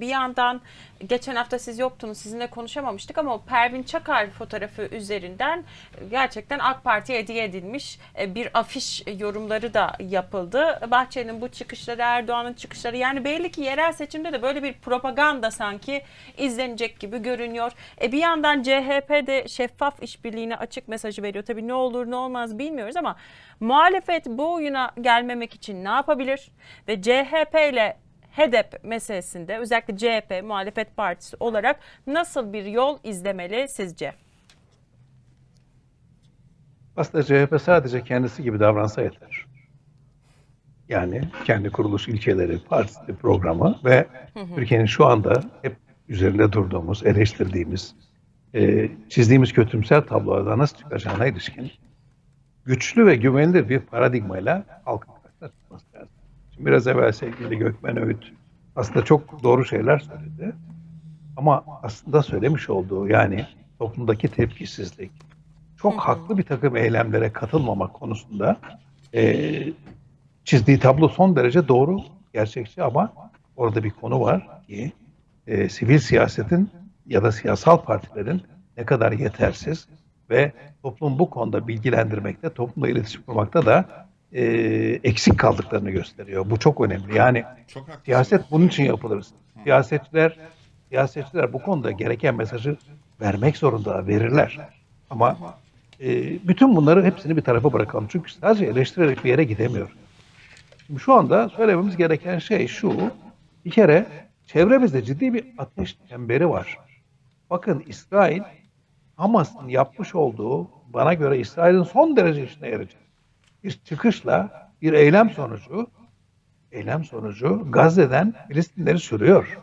bir yandan geçen hafta siz yoktunuz sizinle konuşamamıştık ama Pervin Çakar fotoğrafı üzerinden gerçekten AK Parti'ye hediye edilmiş e, bir afiş yorumları da yapıldı. Bahçeli'nin bu çıkışları Erdoğan'ın çıkışları yani belli ki yerel seçimde de böyle bir propaganda sanki izlenecek gibi görünüyor. E bir yandan CHP de şeffaf işbirliğine açık mesajı veriyor. Tabii ne olur ne olmaz bilmiyoruz ama muhalefet bu oyuna gelmemek için ne yapabilir? Ve CHP ile HEDEP meselesinde özellikle CHP muhalefet partisi olarak nasıl bir yol izlemeli sizce? Aslında CHP sadece kendisi gibi davransa yeter. Yani kendi kuruluş ilkeleri, partisi programı ve Türkiye'nin şu anda hep üzerinde durduğumuz, eleştirdiğimiz, e, çizdiğimiz kötümser tablolardan nasıl çıkacağına ilişkin güçlü ve güvenilir bir paradigmayla halkın karşısına çıkması lazım. Biraz evvel sevgili Gökmen Öğüt aslında çok doğru şeyler söyledi. Ama aslında söylemiş olduğu yani toplumdaki tepkisizlik, çok haklı bir takım eylemlere katılmamak konusunda e, çizdiği tablo son derece doğru, gerçekçi ama orada bir konu var ki e, sivil siyasetin ya da siyasal partilerin ne kadar yetersiz ve toplum bu konuda bilgilendirmekte, toplumla iletişim kurmakta da e, eksik kaldıklarını gösteriyor. Bu çok önemli. Yani Çok siyaset bunun için yapılır. Siyasetçiler siyasetçiler bu konuda gereken mesajı vermek zorunda, verirler. Ama e, bütün bunları hepsini bir tarafa bırakalım. Çünkü sadece eleştirerek bir yere gidemiyor. Şimdi şu anda söylememiz gereken şey şu. Bir kere çevremizde ciddi bir ateş çemberi var. Bakın İsrail Hamas'ın yapmış olduğu bana göre İsrail'in son derece işine yarayacak bir çıkışla bir eylem sonucu eylem sonucu Gazze'den Filistinleri sürüyor.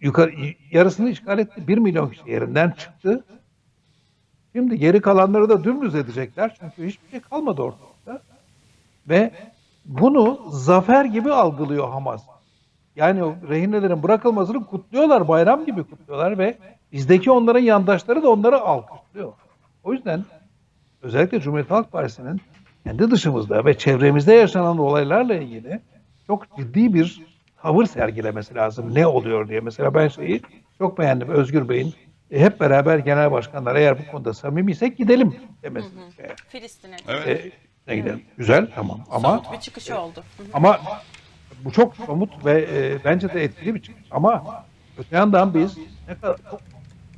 Yukarı, yarısını işgal etti. Bir milyon kişi yerinden çıktı. Şimdi geri kalanları da dümdüz edecekler. Çünkü hiçbir şey kalmadı ortada. Ve bunu zafer gibi algılıyor Hamas. Yani o rehinelerin bırakılmasını kutluyorlar, bayram gibi kutluyorlar ve bizdeki onların yandaşları da onları alkışlıyor. O yüzden özellikle Cumhuriyet Halk Partisi'nin kendi dışımızda ve çevremizde yaşanan olaylarla ilgili çok ciddi bir tavır sergilemesi lazım. Ne oluyor diye. Mesela ben şeyi çok beğendim. Özgür Bey'in e, hep beraber genel başkanlar eğer bu konuda samimiysek gidelim demesi. E, Filistin'e e, ne gidelim. Güzel tamam ama somut bir çıkışı oldu. Hı hı. ama bu çok somut ve e, bence de etkili bir çıkış. Ama öte yandan biz ne kadar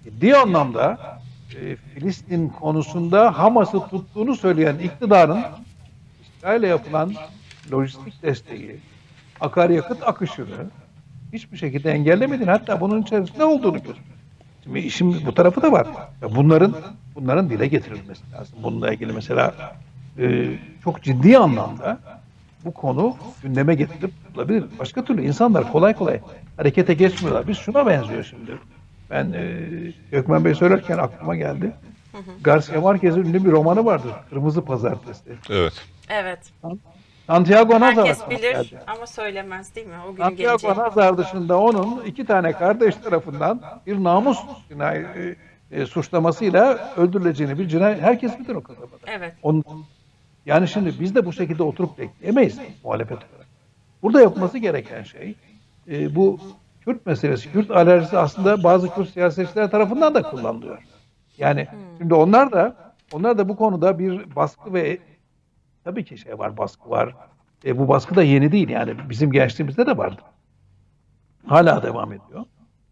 ciddi anlamda e, Filistin konusunda Hamas'ı tuttuğunu söyleyen iktidarın İsrail'e yapılan lojistik desteği, akaryakıt akışını hiçbir şekilde engellemedin. Hatta bunun içerisinde olduğunu gösteriyor. Şimdi işin bu tarafı da var. Bunların bunların dile getirilmesi lazım. Bununla ilgili mesela e, çok ciddi anlamda bu konu gündeme getirilip tutulabilir. Başka türlü insanlar kolay kolay harekete geçmiyorlar. Biz şuna benziyor şimdi. Ben e, Gökmen Bey söylerken aklıma geldi. Garcia Marquez'in ünlü bir romanı vardır. Kırmızı Pazartesi. Evet. Evet. Santiago Nazar Herkes bilir geldi. ama söylemez değil mi? O gün Santiago gelecek. Nazar dışında onun iki tane kardeş tarafından bir namus cinayet, e, e, suçlamasıyla öldürüleceğini bir cinayet herkes bilir o kasabada. Evet. Onun, yani şimdi biz de bu şekilde oturup bekleyemeyiz muhalefet olarak. Burada yapılması gereken şey e, bu Kürt meselesi, Kürt alerjisi aslında bazı Kürt siyasetçiler tarafından da kullanılıyor. Yani şimdi onlar da onlar da bu konuda bir baskı ve tabii ki şey var, baskı var. E, bu baskı da yeni değil yani bizim gençliğimizde de vardı. Hala devam ediyor.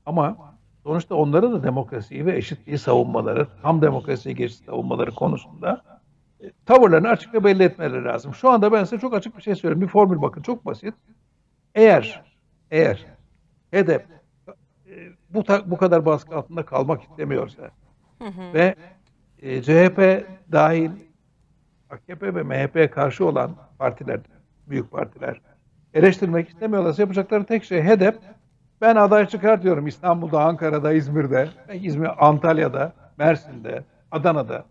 Ama sonuçta onların da demokrasiyi ve eşitliği savunmaları, tam demokrasiye geçiş savunmaları konusunda e, tavırlarını açıkça belli etmeleri lazım. Şu anda ben size çok açık bir şey söyleyeyim. Bir formül bakın çok basit. Eğer eğer HDP e, bu bu kadar baskı altında kalmak istemiyorsa ve e, CHP dahil AKP ve MHP'ye karşı olan partiler, büyük partiler eleştirmek istemiyorlarsa yapacakları tek şey HDP. Ben aday çıkartıyorum İstanbul'da, Ankara'da, İzmir'de, İzmir, Antalya'da, Mersin'de, Adana'da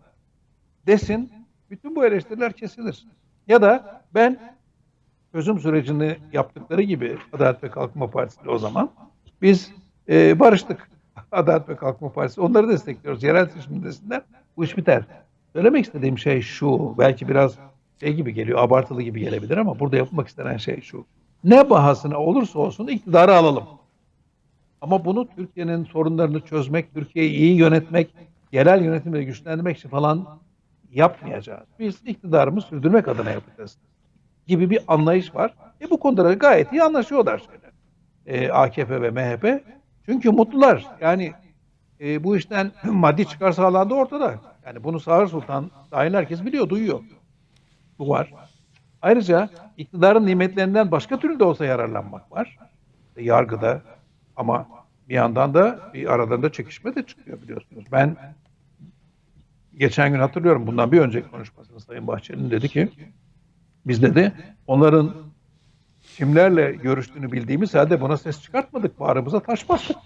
desin. Bütün bu eleştiriler kesilir. Ya da ben çözüm sürecini yaptıkları gibi Adalet ve Kalkınma Partisi o zaman biz e, barıştık. Adalet ve Kalkınma Partisi onları destekliyoruz. Yerel seçim desinler. Bu iş biter. Söylemek istediğim şey şu. Belki biraz şey gibi geliyor, abartılı gibi gelebilir ama burada yapılmak istenen şey şu. Ne bahasına olursa olsun iktidarı alalım. Ama bunu Türkiye'nin sorunlarını çözmek, Türkiye'yi iyi yönetmek, yerel yönetimleri güçlendirmek için falan yapmayacağız. Biz iktidarımızı sürdürmek adına yapacağız gibi bir anlayış var. E bu konuda da gayet iyi anlaşıyorlar. E, AKP ve MHP. Çünkü mutlular. Yani e, bu işten maddi çıkar sağlandığı ortada. Yani bunu Sağır Sultan dahil herkes biliyor, duyuyor. Bu var. Ayrıca iktidarın nimetlerinden başka türlü de olsa yararlanmak var. E, yargıda ama bir yandan da bir aralarında çekişme de çıkıyor biliyorsunuz. Ben geçen gün hatırlıyorum bundan bir önceki konuşmasını Sayın Bahçeli'nin dedi ki biz dedi onların kimlerle görüştüğünü bildiğimiz halde buna ses çıkartmadık. Bağrımıza taş bastık.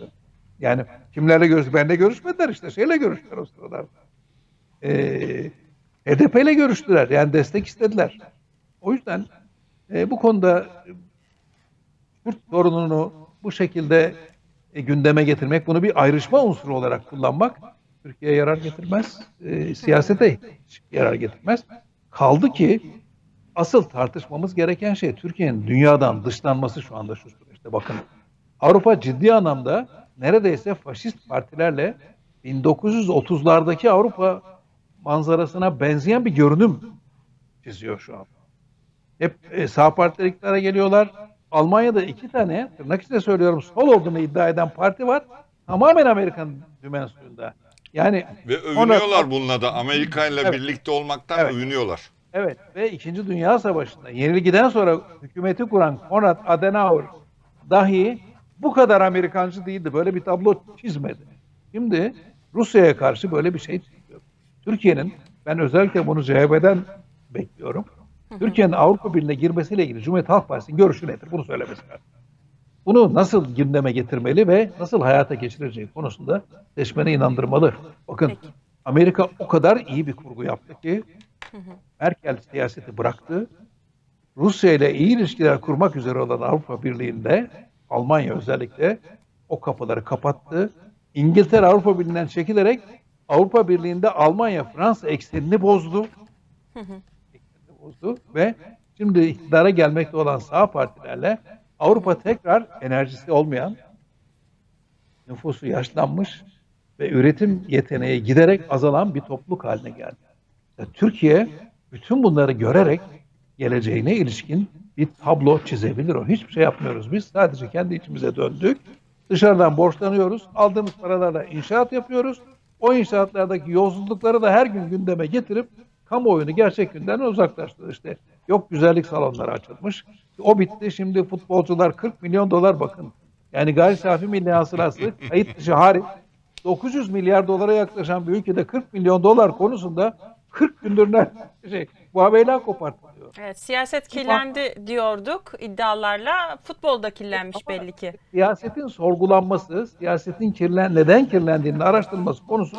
Yani kimlerle görüş, benle görüşmediler işte. Şeyle görüştüler o sırada. Ee, HDP ile görüştüler. Yani destek istediler. O yüzden e, bu konuda Kürt sorununu bu şekilde e, gündeme getirmek, bunu bir ayrışma unsuru olarak kullanmak Türkiye'ye yarar getirmez. E, siyasete yarar getirmez. Kaldı ki asıl tartışmamız gereken şey Türkiye'nin dünyadan dışlanması şu anda şu süreçte. Bakın Avrupa ciddi anlamda neredeyse faşist partilerle 1930'lardaki Avrupa manzarasına benzeyen bir görünüm çiziyor şu an. Hep e, sağ partiler iktidara geliyorlar. Almanya'da iki tane, tırnak içinde söylüyorum, sol olduğunu iddia eden parti var. Tamamen Amerikan dimensiyonunda. Yani Ve Ona- övünüyorlar bununla da. Amerika ile Evet. birlikte olmaktan Evet. övünüyorlar. Evet ve İkinci Dünya Savaşı'nda yenilgiden sonra hükümeti kuran Konrad Adenauer dahi bu kadar Amerikancı değildi. Böyle bir tablo çizmedi. Şimdi Rusya'ya karşı böyle bir şey çiziyor. Türkiye'nin, ben özellikle bunu CHP'den bekliyorum. Türkiye'nin Avrupa Birliği'ne girmesiyle ilgili Cumhuriyet Halk Partisi'nin görüşü nedir? Bunu söylemesi lazım. Bunu nasıl gündeme getirmeli ve nasıl hayata geçireceği konusunda seçmene inandırmalı. Bakın Amerika o kadar iyi bir kurgu yaptı ki Merkel siyaseti bıraktı. Rusya ile iyi ilişkiler kurmak üzere olan Avrupa Birliği'nde Almanya özellikle o kapıları kapattı. İngiltere Avrupa Birliği'nden çekilerek Avrupa Birliği'nde Almanya Fransa eksenini bozdu. Eksenini bozdu ve şimdi iktidara gelmekte olan sağ partilerle Avrupa tekrar enerjisi olmayan nüfusu yaşlanmış ve üretim yeteneği giderek azalan bir topluluk haline geldi. Türkiye bütün bunları görerek geleceğine ilişkin bir tablo çizebilir. O hiçbir şey yapmıyoruz. Biz sadece kendi içimize döndük. Dışarıdan borçlanıyoruz. Aldığımız paralarla inşaat yapıyoruz. O inşaatlardaki yolsuzlukları da her gün gündeme getirip kamuoyunu gerçek gündemden uzaklaştırıyor. İşte yok güzellik salonları açılmış. O bitti. Şimdi futbolcular 40 milyon dolar bakın. Yani gayri safi milli hasılası kayıt dışı hariç 900 milyar dolara yaklaşan bir ülkede 40 milyon dolar konusunda 40 gündür ne şey muamele kopartılıyor. Evet, siyaset kirlendi diyorduk iddialarla. Futbolda kirlenmiş belli ki. Siyasetin sorgulanması, siyasetin kirlen neden kirlendiğini araştırılması konusu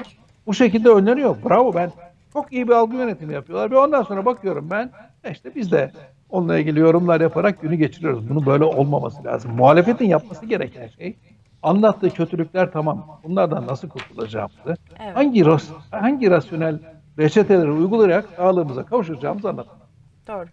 bu şekilde önleniyor. Bravo ben çok iyi bir algı yönetimi yapıyorlar ve ondan sonra bakıyorum ben e işte biz de onunla ilgili yorumlar yaparak günü geçiriyoruz. Bunun böyle olmaması lazım. Muhalefetin yapması gereken şey anlattığı kötülükler tamam. Bunlardan nasıl kurtulacağımızı, Evet. hangi ras- hangi rasyonel reçeteleri uygulayarak sağlığımıza kavuşacağımızı anlatmak. Doğru.